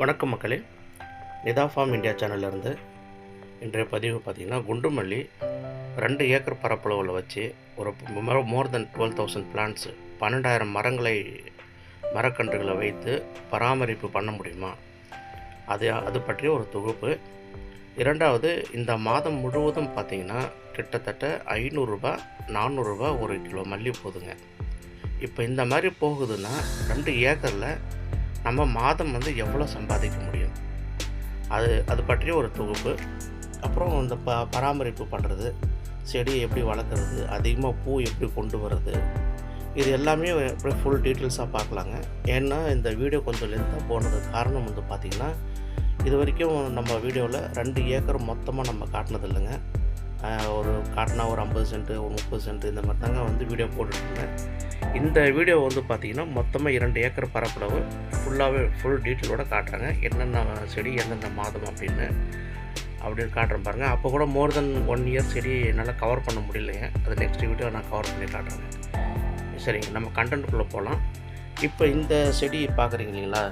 வணக்கம் மக்களே. Nita form India சேனல்லேருந்து இன்றைய பதிவு பார்த்திங்கன்னா குண்டுமல்லி ரெண்டு ஏக்கர் பரப்பளவில் வச்சு ஒரு more than twelve thousand plants பன்னெண்டாயிரம் மரங்களை மரக்கன்றுகளை வைத்து பராமரிப்பு பண்ண முடியுமா? அது அது பற்றிய ஒரு தொகுப்பு. இரண்டாவது இந்த மாதம் முழுவதும் பார்த்திங்கன்னா கிட்டத்தட்ட ஐநூறுரூபா நானூறுரூபா ஒரு கிலோ மல்லி போகுதுங்க இப்போ இந்த மாதிரி போகுதுன்னா ரெண்டு ஏக்கரில் நம்ம மாதம் வந்து எவ்வளோ சம்பாதிக்க முடியும்? அது அது பற்றிய ஒரு தொகுப்பு. அப்புறம் இந்த ப பராமரிப்பு பண்ணுறது செடியை எப்படி வளர்க்குறது அதிகமாக பூ எப்படி கொண்டு வர்றது இது எல்லாமே எப்படி ஃபுல் டீட்டெயில்ஸாக பார்க்கலாங்க. ஏன்னா இந்த வீடியோ கொஞ்சம் லென்த்தாக போனதுக்கு காரணம் வந்து பார்த்திங்கன்னா இது வரைக்கும் நம்ம வீடியோவில் ரெண்டு ஏக்கர் மொத்தமாக நம்ம காட்டினது இல்லைங்க ஒரு காட்டினா ஒரு ஐம்பது சென்ட்டு ஒரு முப்பது சென்ட்டு இந்த மாதிரி தாங்க வந்து வீடியோ போட்டுட்ருந்தேன். இந்த வீடியோ வந்து பார்த்திங்கன்னா மொத்தமாக இரண்டு ஏக்கர் பரப்பளவு ஃபுல்லாகவே ஃபுல் டீட்டெயிலோடு காட்டுறாங்க. என்னென்ன செடி எந்தெந்த மாதம் அப்படின்னு அப்படின்னு காட்டுறேன் பாருங்கள் அப்போ கூட மோர் தென் ஒன் இயர் செடி என்னால் கவர் பண்ண முடியலைங்க. அது நெக்ஸ்ட் வீடியோ நான் கவர் பண்ணி காட்டுறேங்க. சரிங்க நம்ம கண்டென்ட்டுக்குள்ளே போகலாம் இப்போ இந்த செடி பார்க்குறீங்க இல்லைங்களா?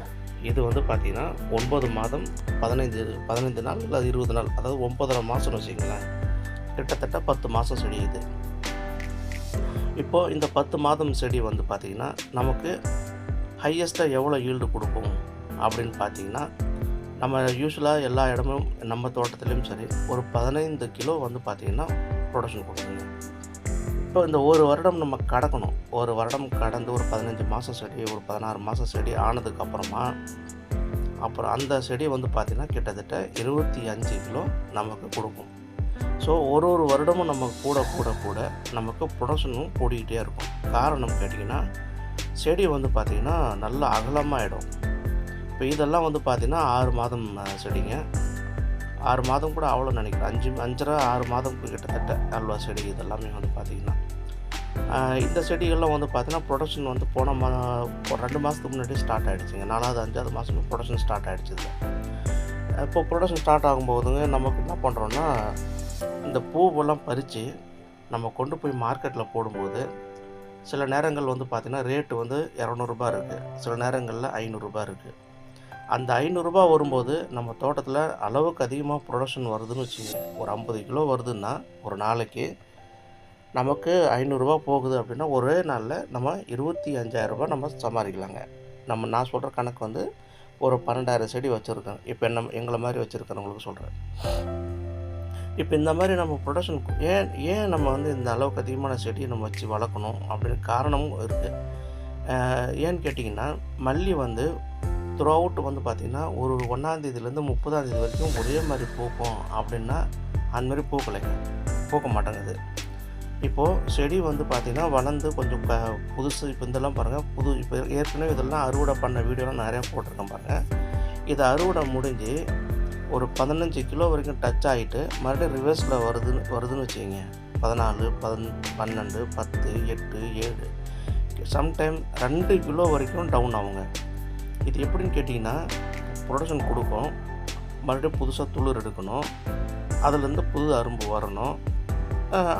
இது வந்து பார்த்திங்கன்னா ஒன்பது மாதம் பதினைந்து பதினைந்து நாள் இல்லை இருபது நாள் அதாவது ஒம்பதரை மாதம்னு வச்சுக்கோங்களேன். கிட்டத்தட்ட பத்து மாதம் செடி இது. இப்போது இந்த பத்து மாதம் செடி வந்து பார்த்திங்கன்னா நமக்கு ஹையஸ்ட்டாக எவ்வளோ ஈல்டு கொடுக்கும் அப்படின்னு பார்த்தீங்கன்னா நம்ம யூஸ்வலாக எல்லா இடமும் நம்ம தோட்டத்துலேயும் சரி ஒரு பதினைந்து கிலோ வந்து பார்த்திங்கன்னா ப்ரொடக்ஷன் கொடுக்குங்க. இப்போ இந்த ஒரு வருடம் நம்ம கடக்கணும். ஒரு வருடம் கடந்து ஒரு பதினஞ்சு மாதம் செடி ஒரு பதினாறு மாதம் செடி ஆனதுக்கப்புறமா அப்புறம் அந்த செடி வந்து பார்த்திங்கன்னா கிட்டத்தட்ட இருபத்தி அஞ்சு கிலோ நமக்கு கொடுக்கும். ஸோ ஒரு ஒரு வருடமும் நம்ம கூட கூட கூட நமக்கு ப்ரொடக்ஷனும் கூடிக்கிட்டே இருக்கும். காரணம் கேட்டிங்கன்னா செடி வந்து பார்த்திங்கன்னா நல்லா அகலமாகிடும் இப்போ இதெல்லாம் வந்து பார்த்திங்கன்னா ஆறு மாதம் செடிங்க. ஆறு மாதம் கூட அவ்வளோ நினைக்கிறேன். அஞ்சு அஞ்சரை ஆறு மாதம் கிட்டத்தட்ட அல்வா செடி இதெல்லாமே வந்து பார்த்திங்கன்னா இந்த செடிகள்லாம் வந்து பார்த்திங்கன்னா ப்ரொடக்ஷன் வந்து போன மா ஒரு ரெண்டு மாதத்துக்கு முன்னாடி ஸ்டார்ட் ஆகிடுச்சுங்க நாலாவது அஞ்சாவது மாதம் ப்ரொடக்ஷன் ஸ்டார்ட் ஆகிடுச்சிது இப்போ ப்ரொடக்ஷன் ஸ்டார்ட் ஆகும்போதுங்க நமக்கு என்ன பண்ணுறோன்னா இந்த பூவெல்லாம் பறித்து நம்ம கொண்டு போய் மார்க்கெட்டில் போடும்போது சில நேரங்கள் வந்து பார்த்திங்கன்னா ரேட்டு வந்து இரநூறுபா இருக்குது சில நேரங்களில் ஐநூறுரூபா இருக்குது அந்த ஐநூறுரூபா வரும்போது நம்ம தோட்டத்தில் அளவுக்கு அதிகமாக ப்ரொடக்ஷன் வருதுன்னு வச்சுங்க ஒரு ஐம்பது கிலோ வருதுன்னா ஒரு நாளைக்கு நமக்கு ஐநூறுரூவா போகுது அப்படின்னா ஒரே நாளில் நம்ம இருபத்தி அஞ்சாயிரரூபா நம்ம சம்பாதிக்கலாங்க. நம்ம நான் சொல்கிற கணக்கு வந்து ஒரு பன்னெண்டாயிரம் செடி வச்சுருக்கேன். இப்போ என்ன எங்களை மாதிரி வச்சுருக்கிறவங்களுக்கு சொல்கிறேன் இப்போ இந்த மாதிரி நம்ம ப்ரொடக்ஷன் ஏன் ஏன் நம்ம வந்து இந்த அளவுக்கு அதிகமான செடியை நம்ம வச்சு வளர்க்கணும் அப்படின்னு காரணமும் இருக்குது ஏன்னு கேட்டிங்கன்னா மல்லி வந்து த்ரூ அவுட் வந்து பார்த்திங்கன்னா ஒரு ஒன்றாந்தேதியிலேருந்து முப்பதாந்தேதி வரைக்கும் ஒரே மாதிரி பூக்கும் அப்படின்னா அந்தமாதிரி பூக்கலைங்க பூக்க மாட்டேங்குது. இப்போது செடி வந்து பார்த்திங்கன்னா வளர்ந்து கொஞ்சம் க புதுசு இப்போ இதெல்லாம் பாருங்கள் புது இப்போ ஏற்கனவே இதெல்லாம் அறுவடை பண்ண வீடியோலாம் நிறையா போட்டிருக்கேன் பாருங்கள் இதை அறுவடை முடிஞ்சு ஒரு பதினஞ்சு கிலோ வரைக்கும் டச் ஆகிட்டு மறுபடியும் ரிவர்ஸில் வருதுன்னு வருதுன்னு வச்சுக்கிங்க. பதினாலு பதன் பன்னெண்டு பத்து எட்டு ஏழு. சம்டைம் ரெண்டு கிலோ வரைக்கும் டவுன் ஆகுங்க. இது எப்படின்னு கேட்டிங்கன்னா ப்ரொடக்ஷன் கொடுக்கும். மறுபடியும் புதுசாக துளிர் எடுக்கணும். அதுலேருந்து புது அரும்பு வரணும்.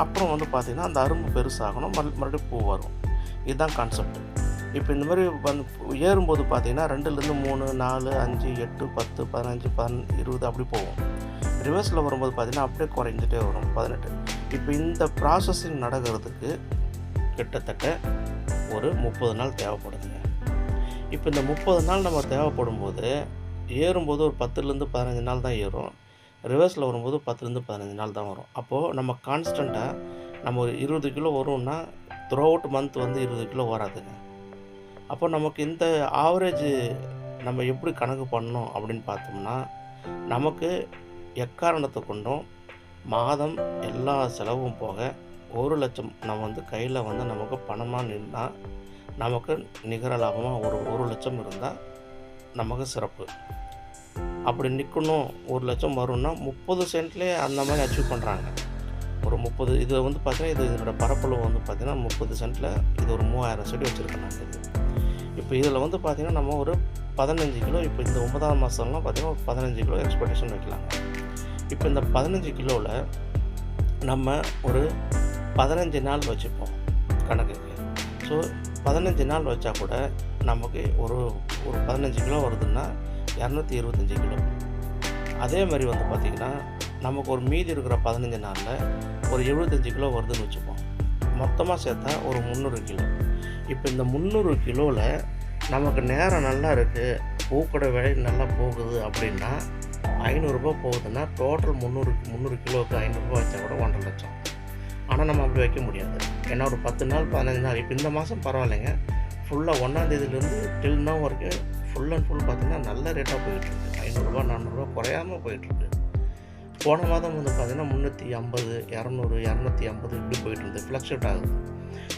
அப்புறம் வந்து பார்த்திங்கன்னா அந்த அரும்பு பெருசாகணும். மறு மறுபடியும் பூ வரும். இதுதான் கான்செப்ட் இப்போ இந்த மாதிரி வந்து ஏறும்போது பார்த்தீங்கன்னா ரெண்டுலேருந்து மூணு நாலு அஞ்சு எட்டு பத்து பதினஞ்சு பன் இருபது அப்படி போகும். ரிவர்ஸில் வரும்போது பார்த்தீங்கன்னா அப்படியே குறைஞ்சிட்டே வரும் பதினெட்டு. இப்போ இந்த ப்ராசஸிங் நடக்கிறதுக்கு கிட்டத்தட்ட ஒரு முப்பது நாள் தேவைப்படுதுங்க. இப்போ இந்த முப்பது நாள் நம்ம தேவைப்படும் போது ஏறும்போது ஒரு பத்துலேருந்து பதினஞ்சு நாள் தான் ஏறும். ரிவர்ஸில் வரும்போது பத்துலேருந்து பதினஞ்சு நாள் தான் வரும். அப்போது நம்ம கான்ஸ்டண்ட்டாக நம்ம ஒரு இருபது கிலோ வரும்னா த்ரூ அவுட் மந்த் வந்து இருபது கிலோ வராதுங்க. அப்போ நமக்கு இந்த ஆவரேஜ் நம்ம எப்படி கணக்கு பண்ணணும் அப்படின்னு பார்த்தோம்னா நமக்கு எக்காரணத்தை கொண்டும் மாதம் எல்லா செலவும் போக ஒரு லட்சம் நம்ம வந்து கையில் வந்து நமக்கு பணமாக நின்னால் நமக்கு நிகர லாபமாக ஒரு ஒரு லட்சம் இருந்தால் நமக்கு சிறப்பு. அப்படி நிற்கணும் ஒரு லட்சம் வரும்னா முப்பது சென்ட்லேயே அந்த மாதிரி அச்சீவ் பண்ணுறாங்க ஒரு முப்பது இது வந்து பார்த்தீங்கன்னா இது இதோட பரப்பளவு வந்து பார்த்திங்கன்னா முப்பது சென்ட்டில் இது ஒரு மூவாயிரம் செடி வச்சுருக்கேன் நான். இது இப்போ இதில் வந்து பார்த்திங்கன்னா நம்ம ஒரு பதினஞ்சு கிலோ இப்போ இந்த ஒன்பதாம் மாதம்லாம் பார்த்திங்கன்னா ஒரு பதினஞ்சு கிலோ எக்ஸ்பெக்டேஷன் வைக்கலாங்க. இப்போ இந்த பதினஞ்சு கிலோவில் நம்ம ஒரு பதினஞ்சு நாள் வச்சுப்போம் கணக்குக்கு. ஸோ பதினஞ்சு நாள் வச்சா கூட நமக்கு ஒரு ஒரு பதினஞ்சு கிலோ வருதுன்னா இரநூத்தி இருபத்தஞ்சி கிலோ. அதே மாதிரி வந்து பார்த்திங்கன்னா நமக்கு ஒரு மீதி இருக்கிற பதினஞ்சு நாளில் ஒரு எழுபத்தஞ்சி கிலோ வருதுன்னு வச்சுப்போம். மொத்தமாக சேர்த்தா ஒரு முந்நூறு கிலோ. இப்போ இந்த முந்நூறு கிலோவில் நமக்கு நேரம் நல்லா இருக்குது பூக்கடை விலை நல்லா போகுது அப்படின்னா ஐநூறுரூபா போகுதுன்னா டோட்டல் முந்நூறு முந்நூறு கிலோவுக்கு ஐநூறுரூபா வச்சா கூட ஒன்றரை லட்சம். ஆனால் நம்ம அப்படி வைக்க முடியாது. ஏன்னா ஒரு பத்து நாள் பதினஞ்சு நாள் இப்போ இந்த மாதம் பரவாயில்லைங்க. ஃபுல்லாக ஒன்றாந்தேதியிலேருந்து டில் now வரைக்கும் ஃபுல் அண்ட் ஃபுல் பார்த்திங்கன்னா நல்ல ரேட்டாக போயிட்டுருக்கு ஐநூறுரூவா நானூறுரூவா குறையாமல் போயிட்டுருக்கு போன மாதம் வந்து பார்த்திங்கன்னா முந்நூற்றி ஐம்பது இரநூறு இரநூத்தி ஐம்பது இப்படி போயிட்டு இருந்தது ஃப்ளக்ஷுவேட் ஆகுது.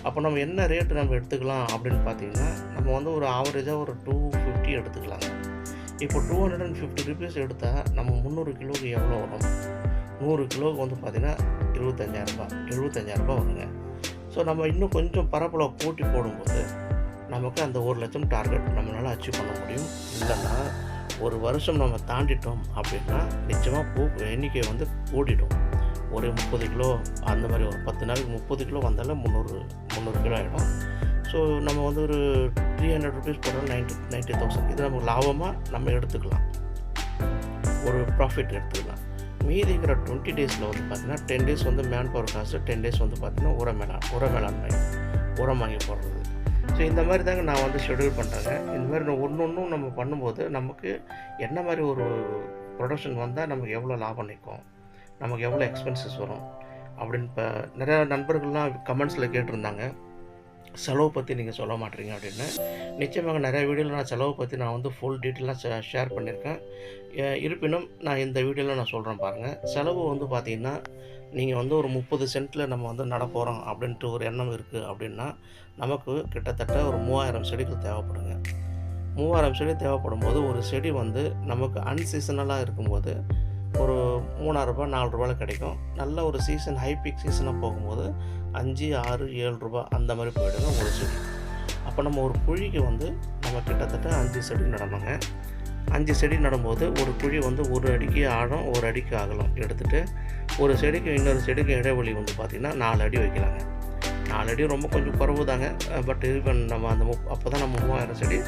அப்போ நம்ம என்ன ரேட்டு நம்ம எடுத்துக்கலாம் அப்படின்னு பார்த்தீங்கன்னா நம்ம வந்து ஒரு ஆவரேஜாக ஒரு டூ ஃபிஃப்டி எடுத்துக்கலாங்க. இப்போ two hundred and fifty rupees எடுத்தால் நம்ம முந்நூறு கிலோவுக்கு எவ்வளோ வரும்? நூறு கிலோவுக்கு வந்து பார்த்திங்கன்னா இருபத்தஞ்சாயிரரூபா எழுபத்தஞ்சாயிரரூபா வருங்க. ஸோ நம்ம இன்னும் கொஞ்சம் பரப்பளவு போட்டி போடும்போது நமக்கு அந்த ஒரு லட்சம் டார்கெட் நம்மளால் அச்சீவ் பண்ண முடியும். இல்லைன்னா ஒரு வருஷம் நம்ம தாண்டிட்டோம் அப்படின்னா நிச்சயமாக பூ எண்ணிக்கை வந்து கூடிடும். ஒரு முப்பது கிலோ அந்த மாதிரி ஒரு பத்து நாளைக்கு முப்பது கிலோ வந்தாலும் முந்நூறு முந்நூறு கிலோ ஆகிடும் ஸோ நம்ம வந்து ஒரு த்ரீ ஹண்ட்ரட் ருபீஸ் போட்டாலும் நைன்ட்டி நைன்ட்டி தௌசண்ட் இது நமக்கு லாபமாக நம்ம எடுத்துக்கலாம். ஒரு ப்ராஃபிட் எடுத்துக்கலாம். மீதி இருக்கிற டுவெண்ட்டி டேஸில் வந்து பார்த்திங்கன்னா டென் டேஸ் வந்து மேன் பவர் காசு டென் டேஸ் வந்து பார்த்திங்கன்னா உர மேலா உர மேலாண்மை உரம் வாங்கி போடுறது. ஸோ இந்த மாதிரி தாங்க நான் வந்து ஷெடியூல் பண்ணுறேங்க இந்த மாதிரி ஒன்று ஒன்றும் நம்ம பண்ணும்போது நமக்கு என்ன மாதிரி ஒரு ப்ரொடக்ஷன் வந்தால் நமக்கு எவ்வளோ லாபம் நிற்கும் நமக்கு எவ்வளோ எக்ஸ்பென்சஸ் வரும்? அப்படின்னு இப்போ நிறையா நண்பர்கள்லாம் கமெண்ட்ஸில் கேட்டிருந்தாங்க. செலவு பற்றி நீங்கள் சொல்ல மாட்டீங்க அப்படின்னு. நிச்சயமாக நிறைய வீடியோவில் நான் செலவு பற்றி நான் வந்து ஃபுல் டீட்டெயிலாக ஷேர் பண்ணியிருக்கேன். இருப்பினும் நான் இந்த வீடியோவில் நான் சொல்கிறேன் பாருங்கள் செலவு வந்து பார்த்தீங்கன்னா நீங்கள் வந்து ஒரு முப்பது சென்ட்டில் நம்ம வந்து நடப்போகிறோம் அப்படின்ட்டு ஒரு எண்ணம் இருக்குது அப்படின்னா நமக்கு கிட்டத்தட்ட ஒரு மூவாயிரம் செடிகள் தேவைப்படுங்க. மூவாயிரம் செடி தேவைப்படும் போது ஒரு செடி வந்து நமக்கு அன்சீசனலாக இருக்கும்போது ஒரு மூணாயிரரூபா நாலு ரூபாயில் கிடைக்கும். நல்ல ஒரு சீசன் ஹை பீக் சீசனாக போகும்போது அஞ்சு ஆறு ஏழு ரூபா அந்த மாதிரி போயிடுங்க ஒரு செடி அப்போ நம்ம ஒரு குழிக்கு வந்து நம்ம கிட்டத்தட்ட அஞ்சு செடி நடணுங்க. அஞ்சு செடி நடும்போது ஒரு குழி வந்து ஒரு அடிக்கு ஆழம் ஒரு அடிக்கு அகலம் எடுத்துகிட்டு ஒரு செடிக்கு இன்னொரு செடிக்கு இடைவெளி வந்து பார்த்திங்கன்னா நாலு அடி வைக்கலாங்க. நாலு அடி ரொம்ப கொஞ்சம் குறவு தாங்க பட் இது நம்ம அந்த அப்போ தான் நம்ம மூவாயிரம் செடி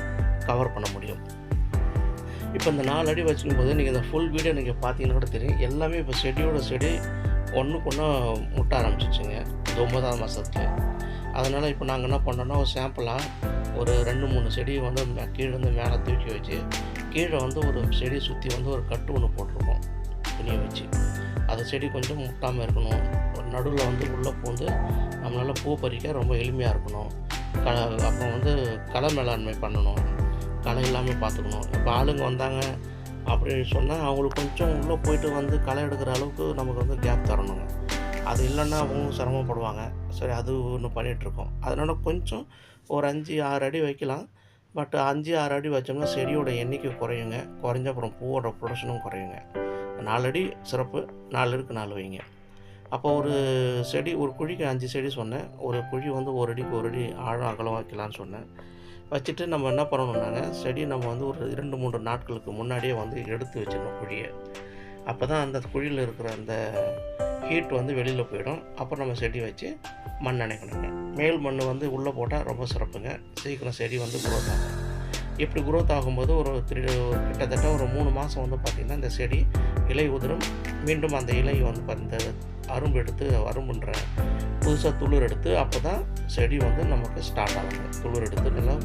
கவர் பண்ண முடியும். இப்போ இந்த நாலு அடி வச்சுக்கும் போது நீங்கள் இந்த ஃபுல் வீடியோ நீங்கள் பார்த்தீங்கன்னா கூட தெரியும். எல்லாமே இப்போ செடியோட செடி ஒன்றுக்கு ஒன்று முட்ட ஆரம்பிச்சிச்சுங்க இந்த ஒன்பதாம் மாதத்துல அதனால் இப்போ நாங்கள் என்ன பண்ணோன்னா ஒரு சாம்பிளாக ஒரு ரெண்டு மூணு செடி வந்து கீழே வந்து மேலே தூக்கி வச்சு கீழே வந்து ஒரு செடி சுற்றி வந்து ஒரு கட்டு ஒன்று போட்டிருக்கோம். துணியை வச்சு. அந்த செடி கொஞ்சம் முட்டாமல் இருக்கணும். ஒரு நடுவில் வந்து உள்ளே பூந்து நம்மளால் பூ பறிக்க ரொம்ப எளிமையாக இருக்கணும். க அப்புறம் வந்து களை மேலாண்மை பண்ணணும். களை இல்லாமல் பார்த்துக்கணும் இப்போ ஆளுங்க வந்தாங்க அப்படின்னு சொன்னால் அவங்களுக்கு கொஞ்சம் உள்ளே போயிட்டு வந்து களை எடுக்கிற அளவுக்கு நமக்கு வந்து கேப் தரணுங்க. அது இல்லைன்னா அவங்க சிரமப்படுவாங்க. சரி அது ஒன்று பண்ணிகிட்ருக்கோம் அதனால் கொஞ்சம் ஒரு அஞ்சு ஆறு அடி வைக்கலாம். பட் அஞ்சு ஆறு அடி வச்சோம்னா செடியோட எண்ணிக்கை குறையுங்க. குறைஞ்ச அப்புறம் பூவோட ப்ரொடக்ஷனும் குறையுங்க. நாலு அடி சிறப்பு நாலு அடிக்கு நாலு வைங்க. அப்போ ஒரு செடி ஒரு குழிக்கு அஞ்சு செடி சொன்னேன். ஒரு குழி வந்து ஒரு அடிக்கு ஒரு அடி ஆழம் அகலம் வைக்கலான்னு சொன்னேன். வச்சுட்டு நம்ம என்ன பண்ணணும்னாங்க செடி நம்ம வந்து ஒரு இரண்டு மூன்று நாட்களுக்கு முன்னாடியே வந்து எடுத்து வச்சிடணும் குழியை. அப்போ தான் அந்த குழியில் இருக்கிற அந்த ஹீட் வந்து வெளியில் போயிடும். அப்புறம் நம்ம செடி வச்சு மண் நினைக்கணுங்க மேல் மண் வந்து உள்ளே போட்டால் ரொம்ப சிறப்புங்க. சீக்கிரம் செடி வந்து குரோத் ஆகும். இப்படி குரோத் ஆகும்போது ஒரு த்ரீ கிட்டத்தட்ட ஒரு மூணு மாதம் வந்து பார்த்திங்கன்னா இந்த செடி இலை உதிரும். மீண்டும் அந்த இலை வந்து பா- இந்த அரும்பு எடுத்து அரும்புன்ற புதுசாக துளிர் எடுத்து அப்போ தான் செடி வந்து நமக்கு ஸ்டார்ட் ஆகுங்க. துளிர் எடுத்து நல்லா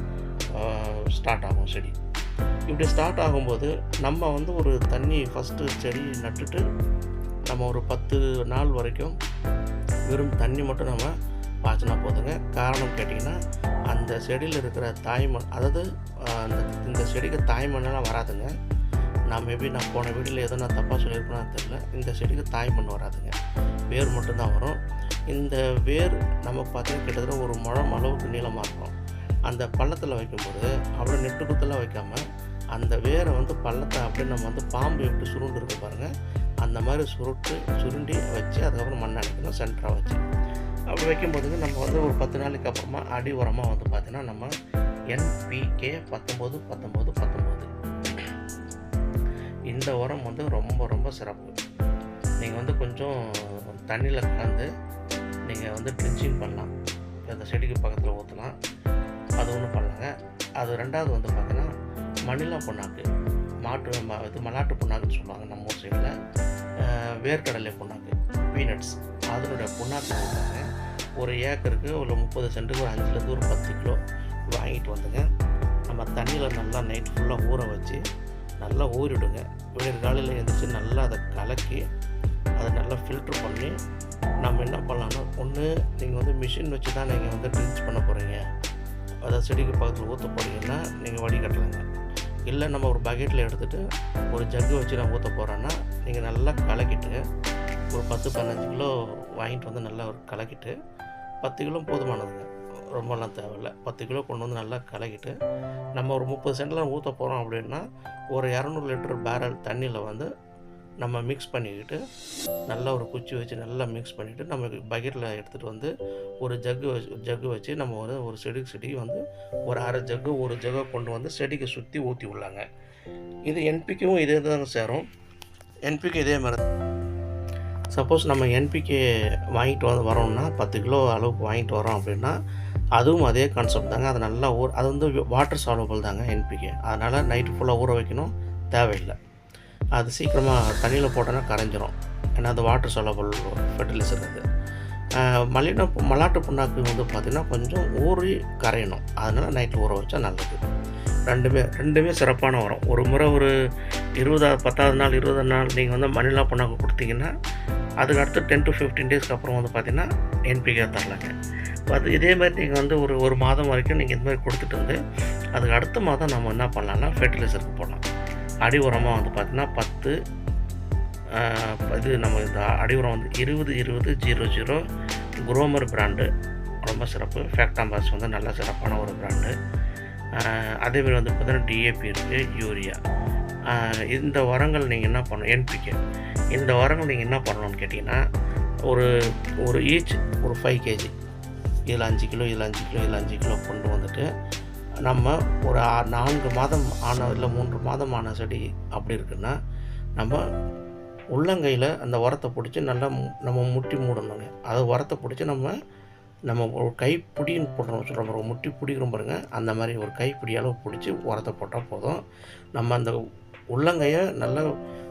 ஸ்டார்ட் ஆகும் செடி. இப்படி ஸ்டார்ட் ஆகும்போது நம்ம வந்து ஒரு தண்ணி ஃபஸ்ட்டு செடி நட்டுட்டு நம்ம ஒரு பத்து நாள் வரைக்கும் வெறும் தண்ணி மட்டும் நம்ம பாய்ச்சினா போதுங்க. காரணம் கேட்டிங்கன்னா அந்த செடியில் இருக்கிற தாய்மண் அதாவது அந்த இந்த செடிக்கு தாய்மண்ணெல்லாம் வராதுங்க. நான் மேபி நான் போன வீடியோவில் எதோ நான் தப்பாக சொல்லியிருப்பேன்னு தெரியல. இந்த செடிக்கு தாய்மண் வராதுங்க. வேர் மட்டும்தான் வரும். இந்த வேர் நமக்கு பார்த்தீங்கன்னா கிட்டத்தட்ட ஒரு முழம் அளவுக்கு நீளமாக இருக்கும். அந்த பள்ளத்தில் வைக்கும்போது அவ்வளோ நெட்டு குத்தெல்லாம் வைக்காமல் அந்த வேரை வந்து பள்ளத்தை அப்படியே நம்ம வந்து பாம்பு எப்படி சுருண்டு பாருங்கள் அந்த மாதிரி சுருட்டு சுருண்டி வச்சு அதுக்கப்புறம் மண் அடிக்கணும் சென்டராக வச்சு. அப்படி வைக்கும்போதுங்க நம்ம வந்து ஒரு பத்து நாளைக்கு அப்புறமா அடி உரமாக வந்து பார்த்திங்கன்னா நம்ம என்பிகே பத்தொம்போது பத்தொம்போது பத்தொம்போது இந்த உரம் வந்து ரொம்ப ரொம்ப சிறப்பு. நீங்கள் வந்து கொஞ்சம் தண்ணியில் கலந்து நீங்கள் வந்து ட்ரிச்சிங் பண்ணலாம். அந்த செடிக்கு பக்கத்தில் ஊற்றலாம் அது ஒன்றும் பண்ணலாங்க அது ரெண்டாவது வந்து பார்த்தீங்கன்னா மணிலா புண்ணாக்கு. மாட்டு ம இது மலாட்டு புண்ணாக்குன்னு சொல்லுவாங்க நம்ம ஊர் சைடில். வேர்க்கடலை புண்ணாக்கு பீனட்ஸ் அதனுடைய புண்ணாக்கு ஒரு ஏக்கருக்கு ஒரு முப்பது சென்ட்டுக்கு ஒரு அஞ்சுலேருந்து ஒரு பத்து கிலோ வாங்கிட்டு வந்துங்க. நம்ம தண்ணியில் நல்லா நைட் ஃபுல்லாக ஊற வச்சு நல்லா ஊறிடுங்க. விடியற் காலையில் எழுந்திரிச்சு நல்லா அதை கலக்கி அதை நல்லா ஃபில்ட்ரு பண்ணி நம்ம என்ன பண்ணலாம்னா ஒன்று நீங்கள் வந்து மிஷின் வச்சு தான் நீங்கள் வந்து ட்ரிங்க்ஸ் பண்ண போகிறீங்க அதை செடிக்கு பக்கத்தில் ஊற்ற போகிறீங்கன்னா நீங்கள் வடிகட்டலாங்க இல்லை நம்ம ஒரு பக்கெட்டில் எடுத்துகிட்டு ஒரு ஜக்கு வச்சு நான் ஊற்ற போகிறேன்னா நீங்கள் நல்லா கலக்கிட்டு ஒரு பத்து பதினஞ்சு கிலோ வாங்கிட்டு வந்து நல்லா ஒரு கலக்கிட்டு பத்து கிலோ போதுமானதுங்க. ரொம்பலாம் தேவையில்ல. பத்து கிலோ கொண்டு வந்து நல்லா கலக்கிட்டு நம்ம ஒரு முப்பது சென்டில் ஊற்ற போகிறோம் அப்படின்னா ஒரு இரநூறு லிட்டர் பேரல் தண்ணியில் வந்து நம்ம மிக்ஸ் பண்ணிக்கிட்டு நல்லா ஒரு குச்சி வச்சு நல்லா மிக்ஸ் பண்ணிவிட்டு நம்ம பக்கெட்டில் எடுத்துகிட்டு வந்து ஒரு ஜக்கு வச்சு ஜக்கு வச்சு நம்ம வந்து ஒரு செடிக்கு செடிக்கு வந்து ஒரு அரை ஜக்கு ஒரு ஜக்கை கொண்டு வந்து செடிக்கு சுற்றி ஊற்றி விடலாங்க. இது என்பிக்கும் இதே தான் சேரும். என்பிக்கு இதே மாதிரி சப்போஸ் நம்ம என்பிகே வாங்கிட்டு வந்து வரோம்னா பத்து கிலோ அளவுக்கு வாங்கிட்டு வரோம் அப்படின்னா அதுவும் அதே கான்செப்ட் தாங்க. அது நல்லா ஊற அது வந்து வாட்டர் சால்வபிள் தாங்க என்பிகே அதனால் நைட்டு ஃபுல்லாக ஊற வைக்கணும். தேவையில்லை. அது சீக்கிரமாக தண்ணியில் போட்டோன்னா கரைஞ்சிரும். ஏன்னா அது வாட்டர் சால்வபிள் ஃபெர்டிலைசர் அது. மலின மலாட்டு புண்ணாக்கு வந்து பார்த்திங்கன்னா கொஞ்சம் ஊறி கரையணும். அதனால் நைட்டில் ஊற வச்சா நல்லது. ரெண்டுமே ரெண்டுமே சிறப்பான உரம். ஒரு முறை ஒரு இருபதாவது பத்தாவது நாள் இருபது நாள் நீங்கள் வந்து மணிலா புண்ணாக்கு கொடுத்தீங்கன்னா அதுக்கு அடுத்து டென் டு ஃபிஃப்டீன் டேஸ்க்கு அப்புறம் வந்து பார்த்திங்கன்னா என்பிகே தரலாங்க. அது இதே மாதிரி நீங்கள் வந்து ஒரு ஒரு மாதம் வரைக்கும் நீங்கள் இந்த மாதிரி கொடுத்துட்டு வந்து அதுக்கு அடுத்த மாதம் நம்ம என்ன பண்ணலாம்னா ஃபெர்டிலைசருக்கு போடலாம். அடி உரமாக வந்து பார்த்திங்கன்னா பத்து இது நம்ம இந்த அடி உரம் வந்து இருபது இருபது ஜீரோ ஜீரோ குரோமர் பிராண்டு ரொம்ப சிறப்பு. ஃபேக்டாம்பாஸ் வந்து நல்ல சிறப்பான ஒரு பிராண்டு அதேமாதிரி வந்து பார்த்திங்கன்னா டிஏபி இருக்குது யூரியா இந்த உரங்கள் நீங்கள் என்ன பண்ணணும் என்பிகே இந்த உரங்கள் நீங்கள் என்ன பண்ணணும்னு கேட்டிங்கன்னா ஒரு ஒரு ஈச் ஒரு ஃபைவ் கேஜி இதில் அஞ்சு கிலோ இதில் அஞ்சு கிலோ இதில் அஞ்சு கிலோ கொண்டு வந்துட்டு நம்ம ஒரு நான்கு மாதம் ஆன இல்லை மூன்று மாதம் ஆன செடி அப்படி இருக்குன்னா நம்ம உள்ளங்கையில் அந்த உரத்தை பிடிச்சி நல்லா நம்ம முட்டி மூடணுங்க. அது உரத்தை பிடிச்சி நம்ம நம்ம ஒரு கைப்பிடின்னு போடுறோம் சொல்கிறோம் ஒரு முட்டி பிடிக்கிறோம் பாருங்கள் அந்த மாதிரி ஒரு கைப்பிடி அளவு பிடிச்சி உரத்தை போட்டால் போதும். நம்ம அந்த உள்ளங்கையை நல்லா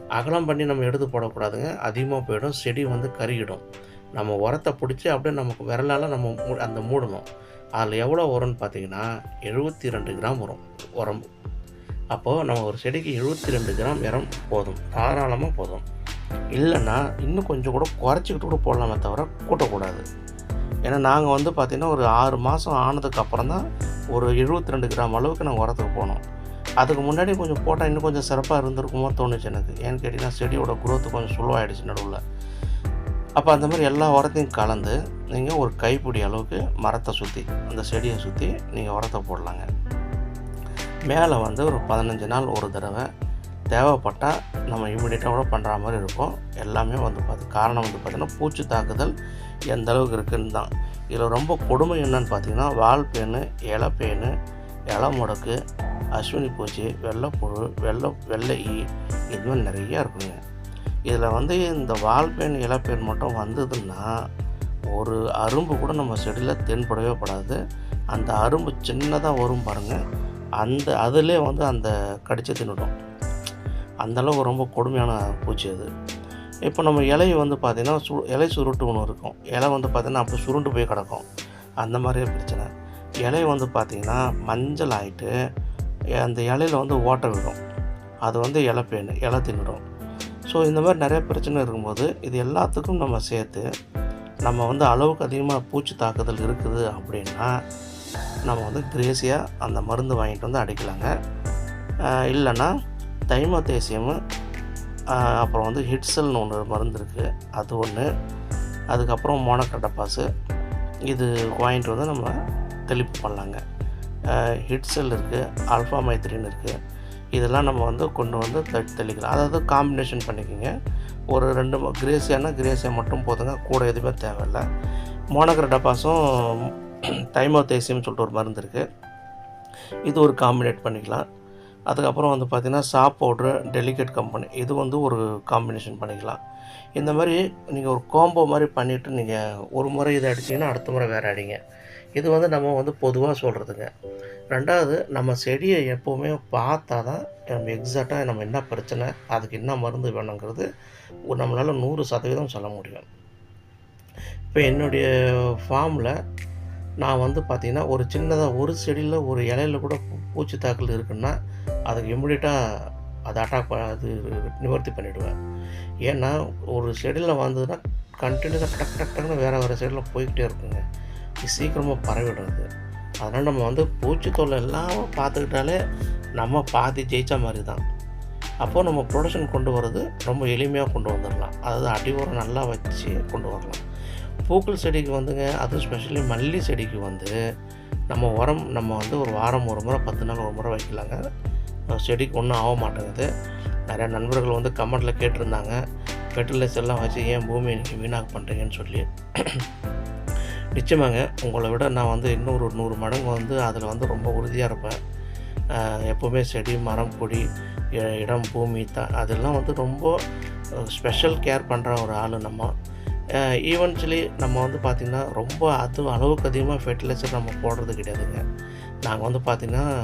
அகலம் பண்ணி நம்ம எடுத்து போடக்கூடாதுங்க. அதிகமாக போயிடும். செடி வந்து கருகிடும். நம்ம உரத்தை பிடிச்சி அப்படியே நமக்கு விரலால் நம்ம அந்த மூடணும். அதில் எவ்வளோ உரம்னு பார்த்தீங்கன்னா எழுபத்தி ரெண்டு கிராம் வரும். உரம். அப்போது நம்ம ஒரு செடிக்கு எழுபத்தி ரெண்டு கிராம் உரம் போதும். தாராளமாக போதும். இல்லைன்னா இன்னும் கொஞ்சம் கூட குறைச்சிக்கிட்டு கூட போடலாமே தவிர கூட்டக்கூடாது. ஏன்னா நாங்கள் வந்து பார்த்திங்கன்னா ஒரு ஆறு மாதம் ஆனதுக்கு அப்புறம் தான் ஒரு எழுபத்தி ரெண்டு கிராம் அளவுக்கு நாங்கள் உரத்துக்கு போனோம். அதுக்கு முன்னாடி கொஞ்சம் போட்டால் இன்னும் கொஞ்சம் சிறப்பாக இருந்திருக்குமோ தோணுச்சு எனக்கு. ஏன்னு கேட்டிங்கன்னா செடியோட குரோத்து கொஞ்சம் சுழுவாயிடுச்சு நடுவில். அப்போ அந்த மாதிரி எல்லா உரத்தையும் கலந்து நீங்கள் ஒரு கைப்பிடி அளவுக்கு மரத்தை சுற்றி அந்த செடியை சுற்றி நீங்கள் உரத்தை போடலாங்க. மேலே வந்து ஒரு பதினஞ்சு நாள் ஒரு தடவை தேவைப்பட்டால் நம்ம இம்மிடியட்டாக கூட பண்ணுற மாதிரி இருக்கும். எல்லாமே வந்து பார்த்து காரணம் வந்து பார்த்திங்கன்னா பூச்சி தாக்குதல் எந்த அளவுக்கு இருக்குன்னு தான். இதில் ரொம்ப கொடுமை என்னன்னு பார்த்தீங்கன்னா வால் பேனு இலை பேனு இலை முடக்கு அஸ்வினி பூச்சி வெள்ளைப்புழு வெள்ளை வெள்ளை ஈ இது மாதிரி நிறையா இருக்குங்க. இதில் வந்து இந்த வால்பேன் இலப்பேன் மட்டும் வந்ததுன்னா ஒரு அரும்பு கூட நம்ம செடியில் தென்படவே படாது. அந்த அரும்பு சின்னதாக வரும் பாருங்கள் அந்த அதிலே வந்து அந்த கடிச்சு தின்னுடும். அந்தளவுக்கு ரொம்ப கொடுமையான பூச்சி அது. இப்போ நம்ம இலை வந்து பார்த்திங்கன்னா சு இலை சுருட்டு ஒன்று இருக்கும். இலை வந்து பார்த்திங்கன்னா அப்படி சுருண்டு போய் கிடக்கும். அந்த மாதிரியே பிரச்சனை. இலை வந்து பார்த்திங்கன்னா மஞ்சள் ஆகிட்டு அந்த இலையில் வந்து ஓட்டை விடும். அது வந்து இலைப்பேன் இலை தின்னுடும். ஸோ இந்த மாதிரி நிறைய பிரச்சனை இருக்கும்போது இது எல்லாத்துக்கும் நம்ம சேர்த்து நம்ம வந்து அளவுக்கு அதிகமாக பூச்சி தாக்குதல் இருக்குது அப்படின்னா நம்ம வந்து கிரேசியாக அந்த மருந்து வாங்கிட்டு வந்து அடிக்கலாங்க. இல்லைன்னா தைமத்தேசியமு அப்புறம் வந்து ஹிட்ஸல்னு ஒன்று மருந்து இருக்குது அது ஒன்று அதுக்கப்புறம் மோனக்கட்டப்பாசு இது வாங்கிட்டு வந்து நம்ம தெளிப்பு பண்ணலாங்க. ஹிட்செல் இருக்குது ஆல்ஃபா மைத்ரின் இருக்குது இதெல்லாம் நம்ம வந்து கொண்டு வந்து தெ- தெளிக்கலாம். அதாவது காம்பினேஷன் பண்ணிக்கோங்க. ஒரு ரெண்டு கிரேசியானா கிரேசியா மட்டும் போதுங்க. கூட எதுவுமே தேவையில்லை. மோனோகிர டப்பாஸும் தேசியம்னு சொல்லிட்டு ஒரு மருந்து இருக்குது இது ஒரு காம்பினேட் பண்ணிக்கலாம். அதுக்கப்புறம் வந்து பார்த்திங்கன்னா சாப் பவுட்ரு டெலிகேட் கம்பெனி இது வந்து ஒரு காம்பினேஷன் பண்ணிக்கலாம். இந்த மாதிரி நீங்கள் ஒரு காம்போ மாதிரி பண்ணிவிட்டு நீங்கள் ஒரு முறை இதை அடிச்சிங்கன்னா அடுத்த முறை வேறு அடிங்க. இது வந்து நம்ம வந்து பொதுவாக சொல்கிறதுங்க ரெண்டாவது நம்ம செடியை எப்போவுமே பார்த்தா தான் நம்ம எக்ஸாக்டாக நம்ம என்ன பிரச்சனை அதுக்கு என்ன மருந்து வேணுங்கிறது நம்மளால் நூறு சதவீதம் சொல்ல முடியும். இப்போ என்னுடைய ஃபார்மில் நான் வந்து பார்த்திங்கன்னா ஒரு சின்னதாக ஒரு செடியில் ஒரு இலையில கூட பூச்சி தாக்கல் இருக்குன்னா அதுக்கு இம்மிடியட்டாக அதை அட்டாக் அது நிவர்த்தி பண்ணிவிடுவேன் ஏன்னா ஒரு செடியில் வந்ததுன்னா கண்டினியூஸாக டக் டக் டக்குன்னு வேறு வேறு செடியில் போய்கிட்டே இருக்குங்க. சீக்கிரமாக பரவிடுறது. அதனால் நம்ம வந்து பூச்சி தொல்லை எல்லாம் பார்த்துக்கிட்டாலே நம்ம பாதி ஜெயித்த மாதிரி தான் அப்போது நம்ம ப்ரொடக்ஷன் கொண்டு வர்றது ரொம்ப எளிமையாக கொண்டு வந்துடலாம் அதாவது அடி உரம் நல்லா வச்சு கொண்டு வரலாம். பூக்கள் செடிக்கு வந்துங்க அதுவும் ஸ்பெஷலி மல்லி செடிக்கு வந்து நம்ம உரம் நம்ம வந்து ஒரு வாரம் ஒரு முறை பத்து நாள் ஒரு முறை வைக்கலாங்க. செடிக்கு ஒன்றும் ஆக மாட்டேங்குது. நிறையா நண்பர்கள் வந்து கமெண்ட்டில் கேட்டிருந்தாங்க. ஃபெர்டிலைசர்லாம் வச்சு ஏன் பூமியை நீங்கள் வீணாக பண்ணுறீங்கன்னு சொல்லி. நிச்சயமாங்க. உங்களை விட நான் வந்து இன்னொரு நூறு மடங்கு வந்து அதில் வந்து ரொம்ப உறுதியாக இருப்பேன். எப்போவுமே செடி மரம் கொடி இ- இடம் பூமி த அதெல்லாம் வந்து ரொம்ப ஸ்பெஷல் கேர் பண்ணுற ஒரு ஆள் நம்ம. ஈவென்ச்சுவலி நம்ம வந்து பார்த்திங்கன்னா ரொம்ப அது அளவுக்கு அதிகமாக ஃபெர்டிலைசர் நம்ம போடுறது கிடையாதுங்க. நாங்கள் வந்து பார்த்திங்கன்னா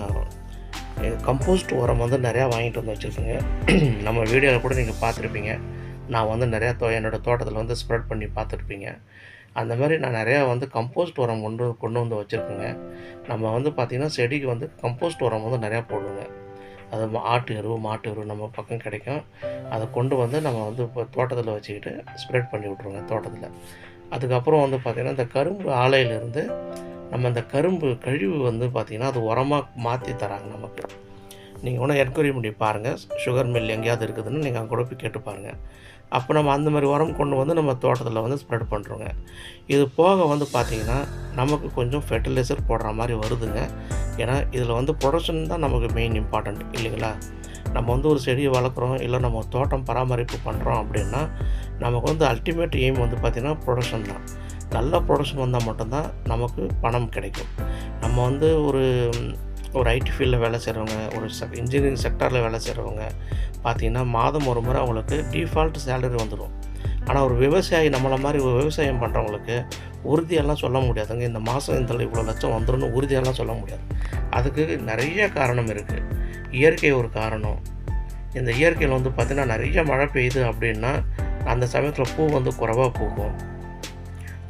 கம்போஸ்ட் உரம் வந்து நிறையா வாங்கிட்டு வந்து வச்சுருக்கோங்க. நம்ம வீடியோவில் கூட நீங்கள் பார்த்துருப்பீங்க. நான் வந்து நிறையா தோ என்னோடய தோட்டத்தில் வந்து ஸ்ப்ரெட் பண்ணி பார்த்துருப்பீங்க. அந்த மாதிரி நான் நிறையா வந்து கம்போஸ்ட் உரம் கொண்டு கொண்டு வந்து வச்சுருக்கேங்க. நம்ம வந்து பார்த்திங்கன்னா செடிக்கு வந்து கம்போஸ்ட் உரம் வந்து நிறையா போடுவோங்க. அது மா- ஆட்டு எருவு மாட்டு எருவு நம்ம பக்கம் கிடைக்கும். அதை கொண்டு வந்து நம்ம வந்து இப்போ தோட்டத்தில் வச்சுக்கிட்டு ஸ்ப்ரெட் பண்ணி விட்ருவோங்க தோட்டத்தில். அதுக்கப்புறம் வந்து பார்த்திங்கன்னா இந்த கரும்பு ஆலையிலேருந்து நம்ம இந்த கரும்பு கழிவு வந்து பார்த்திங்கன்னா அது உரமாக மாற்றி தராங்க நமக்கு. நீங்கள் ஒன்றும் என்கொயரி பண்ணி பாருங்கள் சுகர் மில் எங்கேயாவது இருக்குதுன்னு நீங்கள் அங்கே கூட போய் கேட்டு பாருங்கள் அப்போ நம்ம அந்த மாதிரி உரம் கொண்டு வந்து நம்ம தோட்டத்தில் வந்து ஸ்ப்ரெட் பண்ணுறோங்க இது போக வந்து பார்த்திங்கன்னா நமக்கு கொஞ்சம் ஃபெர்டிலைசர் போடுற மாதிரி வருதுங்க. ஏன்னா இதில் வந்து ப்ரொடக்ஷன் தான் நமக்கு மெயின் இம்பார்ட்டண்ட் இல்லைங்களா? நம்ம வந்து ஒரு செடியை வளர்க்குறோம் இல்லை நம்ம தோட்டம் பராமரிப்பு பண்ணுறோம் அப்படின்னா நமக்கு வந்து அல்டிமேட் எய்ம் வந்து பார்த்திங்கன்னா ப்ரொடக்ஷன் தான். நல்ல ப்ரொடக்ஷன் வந்தால் மட்டும்தான் நமக்கு பணம் கிடைக்கும். நம்ம வந்து ஒரு ஒரு ஐடி ஃபீல்டில் வேலை செய்கிறவங்க ஒரு செக் இன்ஜினியரிங் செக்டாரில் வேலை செய்கிறவங்க பார்த்திங்கன்னா மாதம் ஒரு முறை அவங்களுக்கு டிஃபால்ட் சேலரி வந்துடும் ஆனால் ஒரு விவசாயி நம்மளை மாதிரி ஒரு விவசாயம் பண்ணுறவங்களுக்கு உறுதியெல்லாம் சொல்ல முடியாதுங்க. இந்த மாதம் இந்த இவ்வளோ லட்சம் வந்துடும் உறுதியெல்லாம் சொல்ல முடியாது. அதுக்கு நிறைய காரணம் இருக்குது இயற்கை ஒரு காரணம். இந்த இயற்கையில் வந்து பார்த்திங்கன்னா நிறைய மழை பெய்யுது அப்படின்னா அந்த சமயத்தில் பூ வந்து குறைவாக பூக்கும்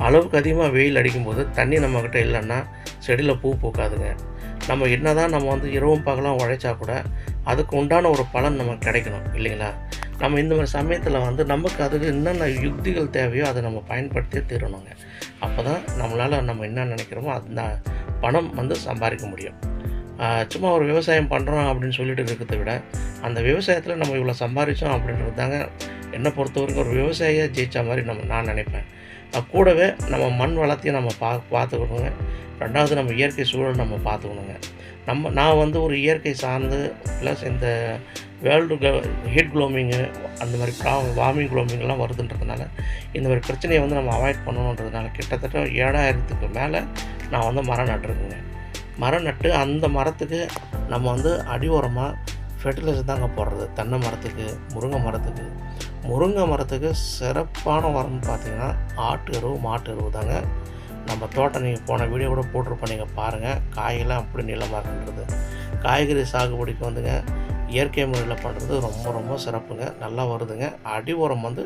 அளவுக்கு அதிகமாக வெயில் அடிக்கும்போது தண்ணி நம்மக்கிட்ட இல்லைன்னா செடியில் பூ பூக்காதுங்க. நம்ம என்ன தான் நம்ம வந்து இரவும் பகலாம் உழைச்சா கூட அதுக்கு உண்டான ஒரு பலன் நமக்கு கிடைக்கணும் இல்லைங்களா? நம்ம இந்த மாதிரி சமயத்தில் வந்து நமக்கு அதுக்கு என்னென்ன யுக்திகள் தேவையோ அதை நம்ம பயன்படுத்தியே தீரணுங்க. அப்போ தான் நம்மளால் நம்ம என்ன நினைக்கிறோமோ அந்த பணம் வந்து சம்பாதிக்க முடியும். சும்மா ஒரு விவசாயம் பண்ணுறோம் அப்படின்னு சொல்லிட்டு இருக்கிறத விட அந்த விவசாயத்தில் நம்ம இவ்வளோ சம்பாதிச்சோம் அப்படின்றது தாங்க என்னை பொறுத்த வரைக்கும் ஒரு விவசாயியை ஜெயித்த மாதிரி நம்ம நான் நினைப்பேன். கூடவே நம்ம மண் வளத்தையும் நம்ம பா பார்த்துக்கணுங்க. ரெண்டாவது நம்ம இயற்கை சூழல் நம்ம பார்த்துக்கணுங்க. நம்ம நான் வந்து ஒரு இயற்கை சார்ந்து ப்ளஸ் இந்த வேர்ல்டு ஹீட் க்ளோமிங்கு அந்த மாதிரி ப்ரா வார்மிங் க்ளோமிங்லாம் வருதுன்றதுனால இந்த மாதிரி பிரச்சனையை வந்து நம்ம அவாய்ட் பண்ணணுன்றதுனால கிட்டத்தட்ட ஏழாயிரத்துக்கு மேலே நான் வந்து மரம் நட்டுருக்குங்க. மரம் நட்டு அந்த மரத்துக்கு நம்ம வந்து அடி உரமாக ஃபெர்டிலைசர் தாங்க போடுறது. தென்னை மரத்துக்கு முருங்கை மரத்துக்கு. முருங்கை மரத்துக்கு சிறப்பான உரம்னு பார்த்தீங்கன்னா ஆட்டு எருவு மாட்டு எருவு தாங்க. நம்ம தோட்டம் நீங்கள் போன வீடியோ கூட போட்டிருப்போம். நீங்கள் பாருங்கள் காயெல்லாம் அப்படி நீளமாக காய்கறி சாகுபடிக்கு வந்துங்க. இயற்கை முறையில் பண்ணுறது ரொம்ப ரொம்ப சிறப்புங்க. நல்லா வருதுங்க. அடி உரம் வந்து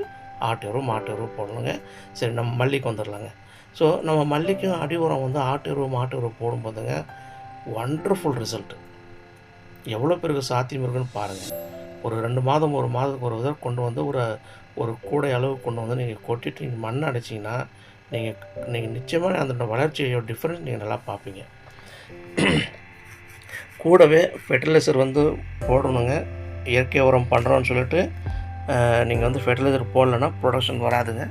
ஆட்டு எருவு மாட்டு எருவு போடணுங்க. சரி நம்ம மல்லிக்கு வந்துடலாங்க. ஸோ நம்ம மல்லிக்கும் அடி உரம் வந்து ஆட்டு எருவு மாட்டு எருவு போடும்போதுங்க ஒண்டர்ஃபுல் ரிசல்ட் எவ்வளோ பேருக்கு சாத்தியம் இருக்குன்னு பாருங்கள் ஒரு ரெண்டு மாதம் ஒரு மாதத்துக்கு ஒரு தடவை கொண்டு வந்து ஒரு ஒரு கூடை அளவு கொண்டு வந்து நீங்கள் கொட்டிட்டு நீங்கள் மண் அடைச்சிங்கன்னா நீங்கள் நீங்கள் நிச்சயமாக அந்த வளர்ச்சியோட டிஃப்ரென்ஸ் நீங்கள் நல்லா பார்ப்பீங்க. கூடவே ஃபெர்டிலைசர் வந்து போடணுங்க. இயற்கை உரம் பண்ணுறோன்னு சொல்லிட்டு நீங்கள் வந்து ஃபெர்டிலைசர் போடலைன்னா ப்ரொடக்ஷன் வராதுங்க.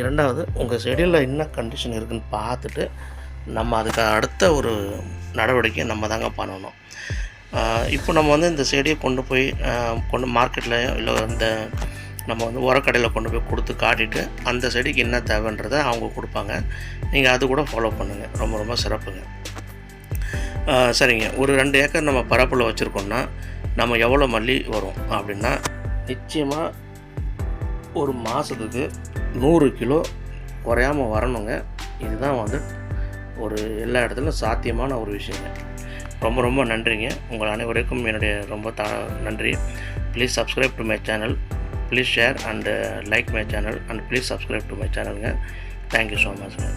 இரண்டாவது உங்கள் செடியில் என்ன கண்டிஷன் இருக்குன்னு பார்த்துட்டு நம்ம அதுக்கு அடுத்த ஒரு நடவடிக்கை நம்ம தாங்க பண்ணணும். இப்போ நம்ம வந்து இந்த செடியை கொண்டு போய் கொண்டு மார்க்கெட்டில் இல்லை இந்த நம்ம வந்து உரக்கடையில் கொண்டு போய் கொடுத்து காட்டிட்டு அந்த செடிக்கு என்ன தேவைன்றதை அவங்க கொடுப்பாங்க. நீங்கள் அது கூட ஃபாலோ பண்ணுங்கள் ரொம்ப ரொம்ப சிறப்புங்க. சரிங்க. ஒரு ரெண்டு ஏக்கர் நம்ம பரப்பில் வச்சுருக்கோம்னா நம்ம எவ்வளோ மல்லி வரும் அப்படின்னா நிச்சயமாக ஒரு மாதத்துக்கு நூறு கிலோ குறையாமல் வரணுங்க. இதுதான் வந்து ஒரு எல்லா இடத்துலையும் சாத்தியமான ஒரு விஷயங்க. ரொம்ப ரொம்ப நன்றிங்க. உங்கள் அனைவருக்கும் என்னுடைய ரொம்ப த நன்றி. Please subscribe to my channel please share and like my channel and please subscribe to my சேனலுங்க thank you so மச்ங்க